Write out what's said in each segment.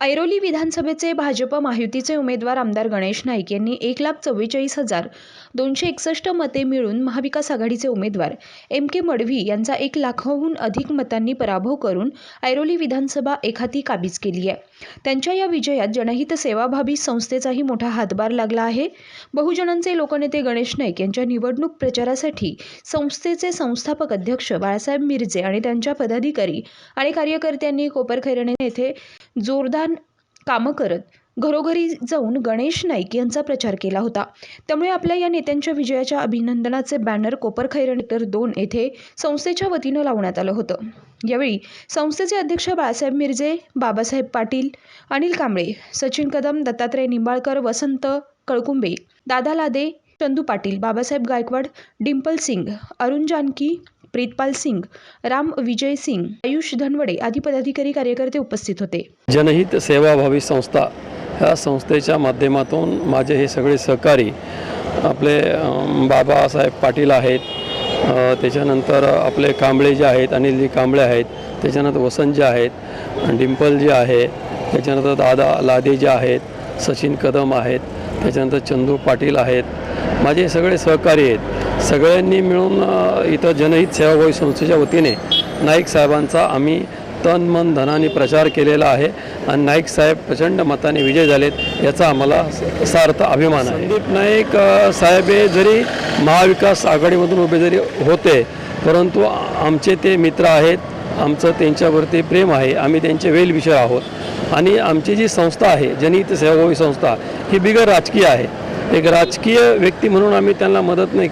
ऐरोली विधानसभेचे भाजप महायुतीचे उमेदवार आमदार गणेश नाईक यांनी एक लाख चव्वेचाळीस हजार दोनशे एकसष्ट मते मिळून महाविकास आघाडीचे उमेदवार एम के मडवी यांचा एक लाखाहून अधिक मतांनी पराभव करून ऐरोली विधानसभा एखादी काबीज केली आहे. त्यांच्या या विजयात जनहित सेवाभावी संस्थेचाही मोठा हातभार लागला आहे. बहुजनांचे लोकनेते गणेश नाईक यांच्या निवडणूक प्रचारासाठी संस्थेचे संस्थापक अध्यक्ष बाळासाहेब मिरजे आणि त्यांच्या पदाधिकारी आणि कार्यकर्त्यांनी कोपरखैरणे येथे जोरदार कामं करत. घरोघरी जाऊन गणेश नाईक यांचा प्रचार केला होता. त्यामुळे आपल्या या नेत्यांच्या विजयाच्या अभिनंदनाचे बॅनर कोपरखैरणे तर दोन येथे संस्थेच्या वतीनं लावण्यात आलं होतं. यावेळी संस्थेचे अध्यक्ष बाळासाहेब मिरजे बाबासाहेब पाटील अनिल कांबळे सचिन कदम दत्तात्रय निंबाळकर वसंत कळकुंबे दादा लादे चंदू पाटील बाबासाहेब गायकवाड डिंपल सिंग अरुण जानकी प्रीतपाल सिंग राम विजय सिंग आयुष धनवडे आदी पदाधिकारी कार्यकर्ते उपस्थित होते. जनहित सेवाभावी संस्था ह्या संस्थेच्या माध्यमातून माझे हे सगळे सहकारी आपले बाबासाहेब पाटील आहेत. त्याच्यानंतर आपले कांबळे जे आहेत अनिलजी कांबळे आहेत त्याच्यानंतर वसंत जे आहेत डिंपल जे आहे त्याच्यानंतर दादा लादे जे आहेत सचिन कदम आहेत. त्याच्यानंतर चंदू पाटील आहेत. माझे सगळे सहकारी आहेत. सगळ्यांनी मिळून इथं जनहित सेवाभावी संस्थेच्या वतीने नाईक साहेबांचा आम्ही तन मन धनाने प्रचार केलेला आहे आणि नाईक साहेब प्रचंड मताने विजय झालेत याचा आम्हाला स- सार्थ अभिमान आहे. संदीप नाईक साहेब हे जरी महाविकास आघाडीमधून उभे जरी होते परंतु आमचे ते मित्र आहेत. आमचं त्यांच्यावरती प्रेम आहे. आम्ही त्यांचे वेलविषय आहोत. आणि आमची जी संस्था आहे जनहित सेवाभावी संस्था ही बिगर राजकीय आहे. एक राजकीय व्यक्ती म्हणून आम्ही त्यांना मदत नाही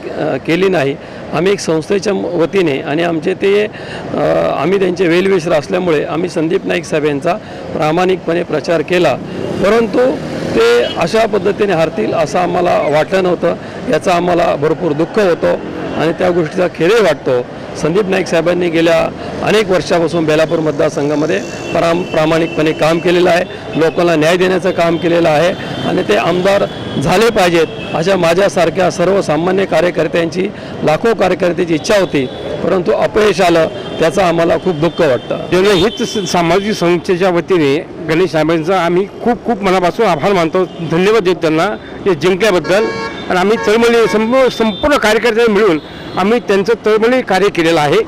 केली नाही. आम्ही एक संस्थेच्या वतीने आणि आमचे ते आम्ही त्यांचे वेलविश्र असल्यामुळे आम्ही संदीप नाईक साहेब यांचा प्रामाणिकपणे प्रचार केला. परंतु ते अशा पद्धतीने हारतील असं आम्हाला वाटलं नव्हतं. याचा आम्हाला भरपूर दुःख होतं आणि त्या गोष्टीचा खेळ वाटतो. संदीप नाईक साहेबांनी गेल्या अनेक वर्षापासून बेलापूर मतदारसंघामध्ये प्राम प्रामाणिकपणे काम केलेलं आहे. लोकांना न्याय देण्याचं काम केलेलं आहे आणि ते आमदार झाले पाहिजेत अशा माझ्यासारख्या सर्वसामान्य कार्यकर्त्यांची लाखो कार्यकर्त्याची इच्छा होती. परंतु अपयश आलं त्याचं आम्हाला खूप दुःख वाटतं. जनहित स- सामाजिक संस्थेच्या वतीने गणेश साहेबांचा आम्ही खूप खूप मनापासून आभार मानतो. धन्यवाद देतो त्यांना हे जिंकल्याबद्दल. आणि आम्ही चळमळी संपूर्ण कार्यकर्ते मिळून आम्ही त्यांचं तळमळी कार्य केलेलं आहे.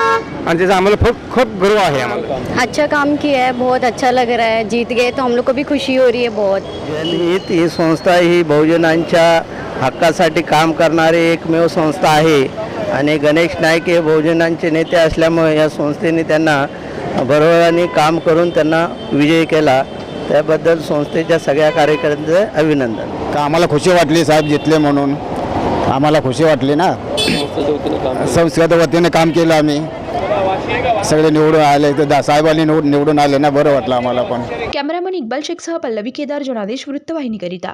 आणि त्याचा आम्हाला खूप खूप गर्व आहे आम्हाला. अच्छा काम किया है बहुत अच्छा लग रहा है. जीत गए तो हम लोग को भी खुशी हो रही है बहुत. जनहित ही संस्था ही बहुजनांच्या हक्कासाठी काम करणारी एकमेव संस्था आहे. आणि गणेश नाईक हे बहुजनांचे नेते असल्यामुळे या संस्थेने त्यांना बरोबराने काम करून त्यांना विजयी केला. त्याबद्दल संस्थेच्या सगळ्या कार्यकर्त्यांचे अभिनंदन. का आम्हाला खुशी वाटली साहेब जितले म्हणून. आम्हाला खुशी वाटली ना. संस्कृत वतीने काम केलं आम्ही. सगळे निवडून आले. तर दा- साहेबांनी निवड निवडून आले ना बरं वाटलं आम्हाला पण. कॅमेरामन इक्बाल शेखसह पल्लवी केदार जनादेश वृत्तवाहिनीकरिता.